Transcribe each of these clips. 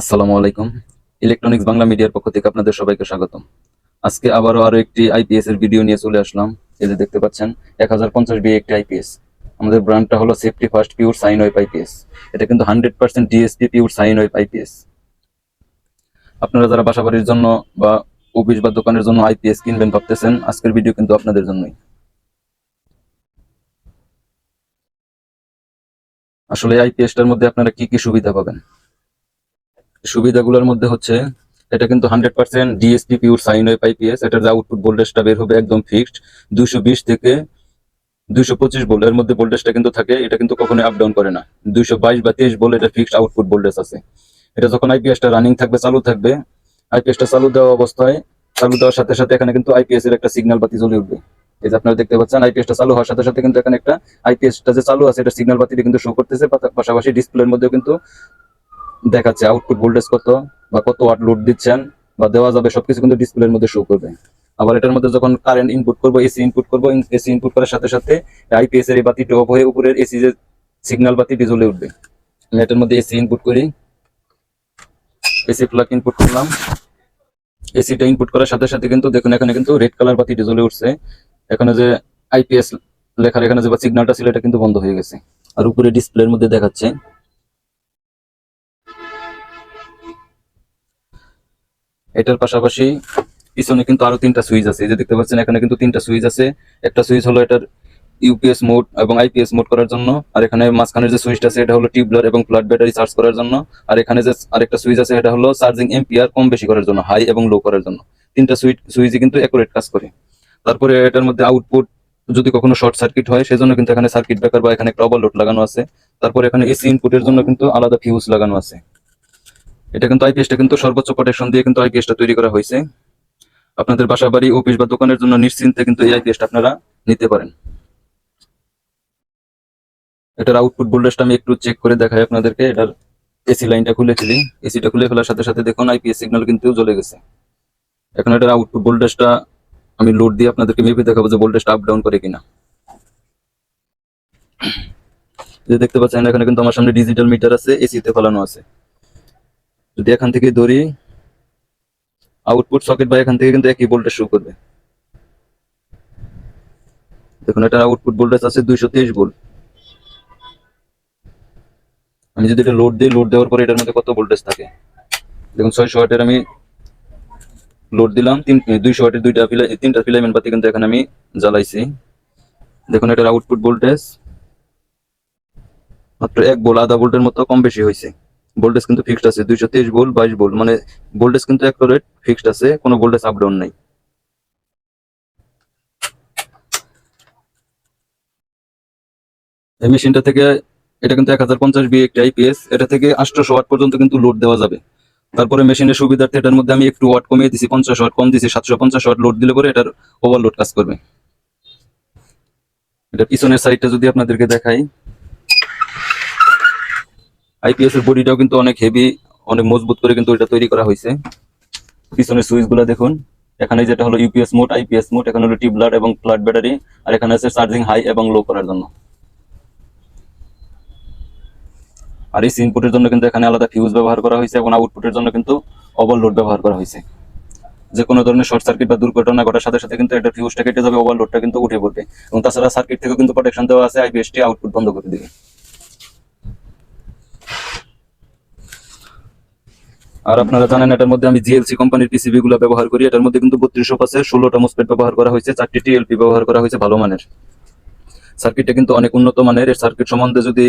আসসালামু আলাইকুম। ইলেকট্রনিক্স বাংলা মিডিয়ার পক্ষ থেকে আপনাদের সবাইকে স্বাগতম। আজকে আবারও আরও একটি আইপিএস এর ভিডিও নিয়ে চলে আসলাম। এই যে দেখতে পাচ্ছেন, এক হাজার পঞ্চাশ বি একটি আইপিএস আমাদের ব্র্যান্ডটা হলো safety first pure sine wave IPS এটা কিন্তু hundred percent DSP pure sine wave IPS আপনারা যারা বাসা বাড়ির জন্য বা অফিস বা দোকানের জন্য আইপিএস কিনবেন ভাবতেছেন, আজকের ভিডিও কিন্তু আপনাদের জন্যই। আসলে আইপিএসটার মধ্যে আপনারা কি কি সুবিধা পাবেন? সুবিধাগুলোর মধ্যে হচ্ছে, এটা কিন্তু hundred percent DSP pure sine wave IPS এটার যে আউটপুট ভোল্টেজটা বের হবে একদম ফিক্সড দুইশো বিশ থেকে দুইশো পঁচিশ ভোল্ট এর মধ্যে ভোল্টেজটা কিন্তু থাকে, এটা কিন্তু কখনো আপ ডাউন করে না। দুইশো বাইশ বা তেইশ ভোল্ট এটা ফিক্সড আউটপুট ভোল্টেজ আছে। এটা যখন আইপিএসটা রানিং থাকবে, চালু থাকবে আইপিএসটা চালু দেওয়া অবস্থায়, চালু দেওয়ার সাথে সাথে এখানে কিন্তু আইপিএস এর একটা সিগন্যাল বাতি জ্বলে উঠবে। এই যে আপনারা দেখতে পাচ্ছেন আইপিএসটা চালু হওয়ার সাথে সাথে কিন্তু এখানে একটা আইপিএসটা যে চালু আছে, এটা সিগন্যাল বাতিটা কিন্তু শো করতেছে, পাশাপাশি ডিসপ্লের মধ্যেও কিন্তু দেখাচ্ছে আউটপুট ভোল্টেজ কত বা কত ওয়াট লোড দিচ্ছেন বা দেওয়া যাবে, সবকিছু কিন্তু ডিসপ্লের মধ্যে শো করবে। আবার এটার মধ্যে যখন কারেন্ট ইনপুট করব এসি ইনপুট করব এসি ইনপুট করার সাথে সাথে আইপিএস এর বাতিটি অফ হয়ে উপরের এসি যে সিগন্যাল বাতিটি জ্বলে উঠবে। এটার মধ্যে এসি ইনপুট করি। এসি প্লাগ ইনপুট করলাম। এসিটা ইনপুট করার সাথে সাথে কিন্তু দেখুন, এখানে কিন্তু রেড কালার বাতিটি জ্বলে উঠছে। এখানে যে আইপিএস লেখার এখানে যে সিগন্যালটা ছিল, এটা কিন্তু বন্ধ হয়ে গেছে। আর উপরে ডিসপ্লের মধ্যে দেখাচ্ছে। এটার পাশাপাশি পিছনে কিন্তু আরও তিনটা সুইচ আছে। যে দেখতে পাচ্ছেন, এখানে কিন্তু তিনটা সুইচ আছে। একটা সুইচ হলো এটার ইউপিএস মোড এবং আইপিএস মোড করার জন্য, আর এখানে মাঝখানের যে সুইচটা আছে, এটা হলো টিউবলার এবং ফ্ল্যাট ব্যাটারি চার্জ করার জন্য, আর এখানে যে আরেকটা সুইচ আছে, এটা হলো চার্জিং এম্পিয়ার কম বেশি করার জন্য, হাই এবং লো করার জন্য। তিনটা সুইচ, সুইচই কিন্তু অ্যাকুরেট কাজ করে। তারপরে এটার মধ্যে আউটপুট যদি কখনো শর্ট সার্কিট হয়, সেজন্য কিন্তু এখানে সার্কিট ব্রেকার বা এখানে একটা ওভারলোড লাগানো আছে। তারপরে এখানে এসি ইনপুটের জন্য কিন্তু আলাদা ফিউজ লাগানো আছে। এটা কিন্তু আইপিএসটা কিন্তু সর্বোচ্চ প্রোটেকশন দিয়ে কিন্তু আইপিএসটা তৈরি করা হয়েছে। আপনাদের বাসা, বাড়ি অফিস বা দোকানের জন্য নিশ্চিন্তে কিন্তু এই আইপিএসটা আপনারা নিতে পারেন। এটার আউটপুট ভোল্টেজটা আমি একটু চেক করে দেখাই আপনাদেরকে। এটার এসি লাইনটা খুলে ফেলি এসিটা খুলে ফেলার সাথে সাথে দেখুন আইপিএস সিগন্যাল কিন্তু জ্বলে গেছে। এখন এটার আউটপুট ভোল্টেজটা আমি লোড দিয়ে আপনাদেরকে মেপে দেখাবো যে ভোল্টেজটা আপ ডাউন করে কিনা। যে দেখতে পাচ্ছেন, এখানে কিন্তু আমার সামনে ডিজিটাল মিটার আছে এসিতে ফেলানো আছে। যদি এখান থেকে ধরি আউটপুট সকেট বা এখান থেকে কিন্তু একই ভোল্টেজ শুরু করবে। দেখুন, এটার আউটপুট ভোল্টেজ আছে দুইশো তেইশ ভোল্ট আমি যদি এটা লোড দিই লোড দেওয়ার পরে এটার মধ্যে কত ভোল্টেজ থাকে? দেখুন, ছয়শো ওয়াটের আমি লোড দিলাম, তিন দুইশো ওয়াটের দুইটা ফিলাই তিনটা ফিলামেন্ট বাতি কিন্তু এখানে আমি জ্বালাইছি। দেখুন, এটার আউটপুট ভোল্টেজ মাত্র এক ভোল্ট আধা ভোল্টের মতো কম বেশি হয়েছে। ভোল্টেজ কিন্তু ফিক্সড আছে, দুইশো তেইশ ভোল্ট বাইশ ভোল্ট মানে ভোল্টেজ কিন্তু অ্যাকুরেট ফিক্সড আছে, কোনো ভোল্টেজ আপ ডাউন নাই। এই মেশিনটা থেকে এটা কিন্তু এক হাজার পঞ্চাশ বি একটি আইপিএস এটা থেকে আটশোশো ওয়াট পর্যন্ত কিন্তু লোড দেওয়া যাবে। তারপরে মেশিনের সুবিধার্থে এটার মধ্যে আমি একটু ওয়াট কমিয়ে দিছি, পঞ্চাশ ওয়াট কম দিছি, সাতশো পঞ্চাশ ওয়াট লোড দিলে পরে এটার ওভারলোড কাজ করবে। এটা পিছনের সাইডটা যদি আপনাদেরকে দেখাই আইপিএস এর বডিটাও কিন্তু অনেক হেভি অনেক মজবুত করে কিন্তু এটা তৈরি করা হয়েছে। পিছনের সুইচগুলা দেখুন, এখানে যেটা হলো ইউপিএস মোড আইপিএস মোড এখানে হলো টিউবলার এবং ফ্ল্যাট ব্যাটারি আর এখানে আছে চার্জিং হাই এবং লো করার জন্য। আর এই ইনপুটের জন্য কিন্তু এখানে আলাদা ফিউজ ব্যবহার করা হয়েছে এবং আউটপুটের জন্য কিন্তু ওভারলোড ব্যবহার করা হয়েছে। যে কোনো ধরনের শর্ট সার্কিট বা দুর্ঘটনা ঘটার সাথে সাথে কিন্তু এটা ফিউজটা কেটে যাবে ওভারলোডটা কিন্তু উঠে পড়বে। এবং তাছাড়া সার্কিট থেকেও কিন্তু প্রোটেকশন দেওয়া আছে আইপিএসটি আউটপুট বন্ধ করে দিবে। আর আপনারা জানেন এটার মধ্যে আমি জিএলসি কোম্পানির পিসিবি গুলো ব্যবহার করি। এটার মধ্যে কিন্তু বত্রিশশো পাশে ষোলোটা মুসপেট ব্যবহার করা হয়েছে। চারটি টিএলপি ব্যবহার করা হয়েছে ভালো মানের। সার্কিটটা কিন্তু অনেক উন্নত মানের। এর সার্কিট সম্বন্ধে যদি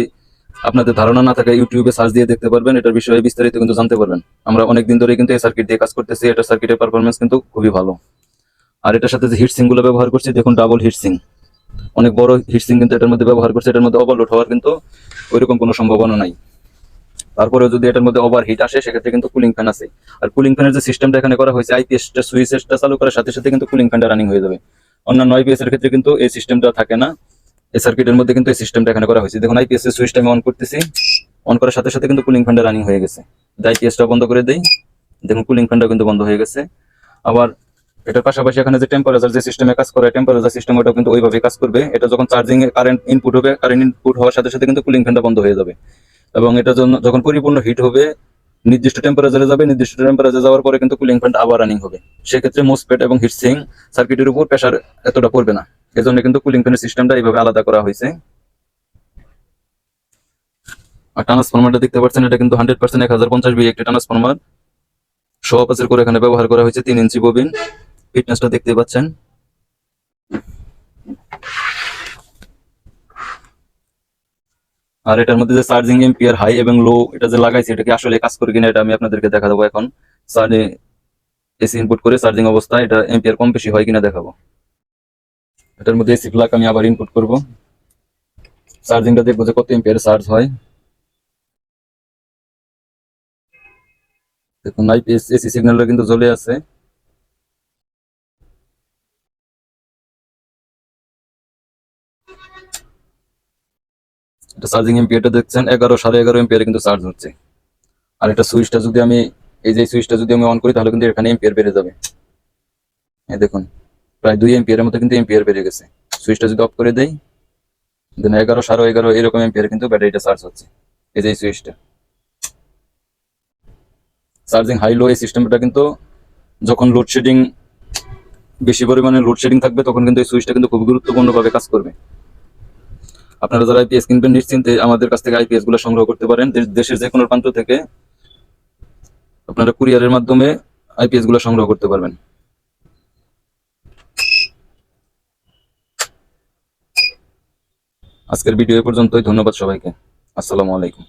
আপনাদের ধারণা না থাকে ইউটিউবে সার্চ দিয়ে দেখতে পারবেন। এটার বিষয়ে বিস্তারিত কিন্তু জানতে পারবেন। আমরা অনেকদিন ধরে কিন্তু এই সার্কিট দিয়ে কাজ করতেছি। এটা সার্কিটের পারফরমেন্স কিন্তু খুবই ভালো। আর এটার সাথে যে হিটসিংগুলো ব্যবহার করছি, দেখুন ডাবল হিটসিং অনেক বড় হিটসিং কিন্তু এটার মধ্যে ব্যবহার করছে। এটার মধ্যে ওভারলোড হওয়ার কিন্তু ওইরকম কোনো সম্ভাবনা নাই। তারপরে যদি এটার মধ্যে ওভার হিট আসে, সেক্ষেত্রে কিন্তু কুলিং ফ্যান আছে। আর কুলিং ফ্যানের যে সিস্টেমটা এখানে করা হয়েছে আইপিএসটা সুইচটা চালু করার সাথে সাথে কিন্তু কুলিং ফ্যানটা রানিং হয়ে যাবে। অন্যান্য আইপিএস এর ক্ষেত্রে কিন্তু এই সিস্টেমটা থাকে না। এই সার্কিটের মধ্যে কিন্তু এই সিস্টেমটা এখানে করা হয়েছে। দেখুন আইপিএস এর সুইচটা আমি অন করতেছি। অন করার সাথে সাথে কিন্তু কুলিং ফ্যানটা রানিং হয়ে গেছে। আইপিএসটা বন্ধ করে দেই, দেখুন কুলিং ফ্যানটা কিন্তু বন্ধ হয়ে গেছে। আবার এটার পাশাপাশি এখানে যে টেম্পারেচার যে সিস্টেমে কাজ করে টেম্পারেচার সিস্টেম ওটাও কিন্তু ওইভাবে কাজ করবে। এটা যখন চার্জিং এ কারেন্ট ইনপুট হবে কারেন্ট ইনপুট হওয়ার সাথে সাথে কিন্তু কুলিং ফ্যানটা বন্ধ হয়ে যাবে। এবং জন্য যখন পরিপূর্ণ হিট হবে, নির্দিষ্ট টেম্পারেচারে যাবে, নির্দিষ্ট টেম্পারেচারে যাওয়ার পরে কিন্তু কুলিং ফ্যানটা আবার রানিং হবে। সেক্ষেত্রে মোসপেট এবং হিটসিং সার্কিটের উপর প্রেশার এতটা পড়বে না। এজন্য কিন্তু কুলিং ফ্যানের সিস্টেমটা এইভাবে আলাদা করা হয়েছে। আর ট্রান্সফরমারটা দেখতে পাচ্ছেন, এটা কিন্তু হান্ড্রেড পার্সেন্ট এক হাজার পঞ্চাশ বি একটি ট্রান্সফরমার শো করে এখানে ব্যবহার করা হয়েছে তিন ইঞ্চি ববিন ফিটনেসটা দেখতে পাচ্ছেন। আর এটার মধ্যে যে চার্জিং এম্পিয়ার হাই এবং লো এটা যে লাগাইছে, এটা কি আসলে কাজ করে কিনা এটা আমি আপনাদেরকে দেখা দেবো এখন এসি ইনপুট করে চার্জিং অবস্থা এটা এম্পিয়ার কম বেশি হয় কিনা দেখাবো। এটার মধ্যে এসি প্লাগ আমি আবার ইনপুট করব। চার্জিংটা দেখব যে কত এম্পিয়ার চার্জ হয়। দেখুন আইপিএস এসি সিগন্যালটা কিন্তু জ্বলে আছে। এটা চার্জিং এম্পিয়ারটা দেখছেন এগারো, সাড়ে এগারো এম্পিয়ারে কিন্তু চার্জ হচ্ছে। আর এটা সুইচটা যদি আমি, এই যে সুইচটা যদি আমি অন করি, তাহলে কিন্তু এখানে এম্পিয়ার বেড়ে যাবে। এই দেখুন, প্রায় দুই এম্পিয়ারের মতো কিন্তু এম্পিয়ার বেড়ে গেছে। সুইচটা যদি অফ করে দেই দেন এগারো, সাড়ে এগারো এরকম এম্পিয়ার কিন্তু ব্যাটারিটা চার্জ হচ্ছে, এই যে সুইচটা চার্জিং হাই লো এই সিস্টেমটা কিন্তু যখন লোডশেডিং বেশি পরিমাণে লোডশেডিং থাকবে, তখন কিন্তু এই সুইচটা কিন্তু খুব গুরুত্বপূর্ণভাবে কাজ করবে। আপনারা যারা আইপিএস কিনবেন নিশ্চিন্তে আমাদের কাছ থেকে আইপিএসগুলো সংগ্রহ করতে পারেন। দেশের যে কোনো প্রান্ত থেকে আপনারা কুরিয়ারের মাধ্যমে আইপিএসগুলো সংগ্রহ করতে পারবেন। আজকের ভিডিও এ পর্যন্তই। ধন্যবাদ সবাইকে। আসসালামু আলাইকুম।